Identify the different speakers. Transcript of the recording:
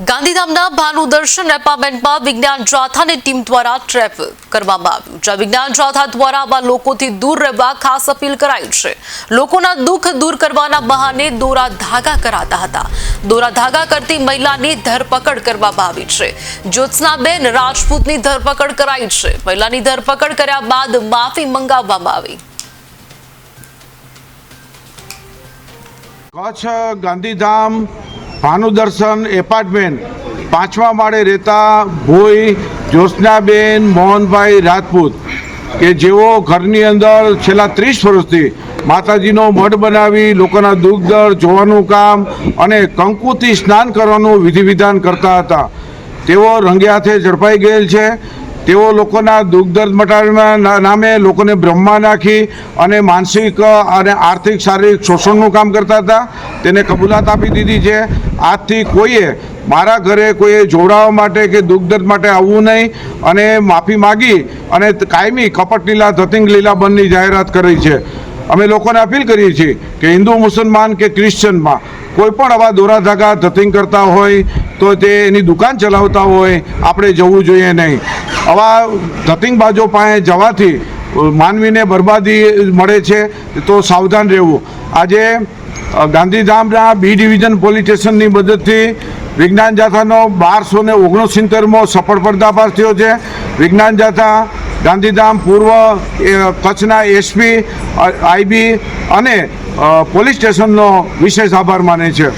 Speaker 1: ગાંધીધામના ભાનુદર્શન એપાર્ટમેન્ટમાં વિજ્ઞાન જાથાની ટીમ દ્વારા ટ્રેપ કરવામાં આવ્યું, જ્યાં વિજ્ઞાન જાથા દ્વારા આવા લોકોથી દૂર રહેવા ખાસ અપીલ કરાઈ છે. લોકોના દુઃખ દૂર કરવાના બહાને દોરા ધાગા કરાતા હતા. દોરા ધાગા કરતી મહિલાની ધરપકડ કરવામાં આવી છે. જ્યોત્સનાબેન રાજપૂતની ધરપકડ કરાઈ છે. મહિલાની ધરપકડ કર્યા બાદ માફી મંગાવવામાં આવી.
Speaker 2: કચ્છ, ગાંધીધામ ભાનુદર્શન એપાર્ટમેન્ટ પાંચમા માળે રહેતા ભોઈ જ્યોત્સનાબેન મોહનભાઈ રાજપૂત, કે જેઓ ઘરની અંદર છેલ્લા ત્રીસ વર્ષથી માતાજીનો મઢ બનાવી લોકોના દુઃખ દર જોવાનું કામ અને કંકુથી સ્નાન કરવાનું વિધિ વિધાન કરતા હતા. તેઓ રંગે હાથે ઝડપાઈ ગયેલ છે. તેઓ લોકોના દુઃખ દર્દ મટાડવાના નામે લોકોને બ્રહ્મા નાખી અને માનસિક, અને આર્થિક, શારીરિક શોષણનું કામ કરતા હતા. તેને કબૂલાત આપી દીધી છે. આજથી કોઈએ મારા ઘરે કોઈએ જોડાવા માટે કે દુઃખ દર્દ માટે આવવું નહીં અને માફી માગી અને કાયમી કપટ લીલા ધતિંગ લીલા બંધની જાહેરાત કરી છે. અમે લોકોને અપીલ કરીએ છીએ કે હિન્દુ, મુસલમાન કે ક્રિશ્ચનમાં કોઈ પણ આવા દોરાધાગા, ધતિંગ કરતા હોય તો તે એની દુકાન ચલાવતા હોય. આપણે જવું જોઈએ નહીં. આવા ધતિંગબાજો પાસે જવાથી માનવીને બરબાદી મળે છે તો સાવધાન રહેવું. આજે ગાંધીધામના બી ડિવિઝન પોલીસ સ્ટેશનની મદદથી વિજ્ઞાન જાથાનો બારસો ને ઓગણસિત્તેરમો સફળ પર્દાફાશ થયો છે. વિજ્ઞાન જાથા, ગાંધીધામ પૂર્વ કચ્છના એસપી આઈબી અને પોલીસ સ્ટેશનનો વિશેષ આભાર માને છે.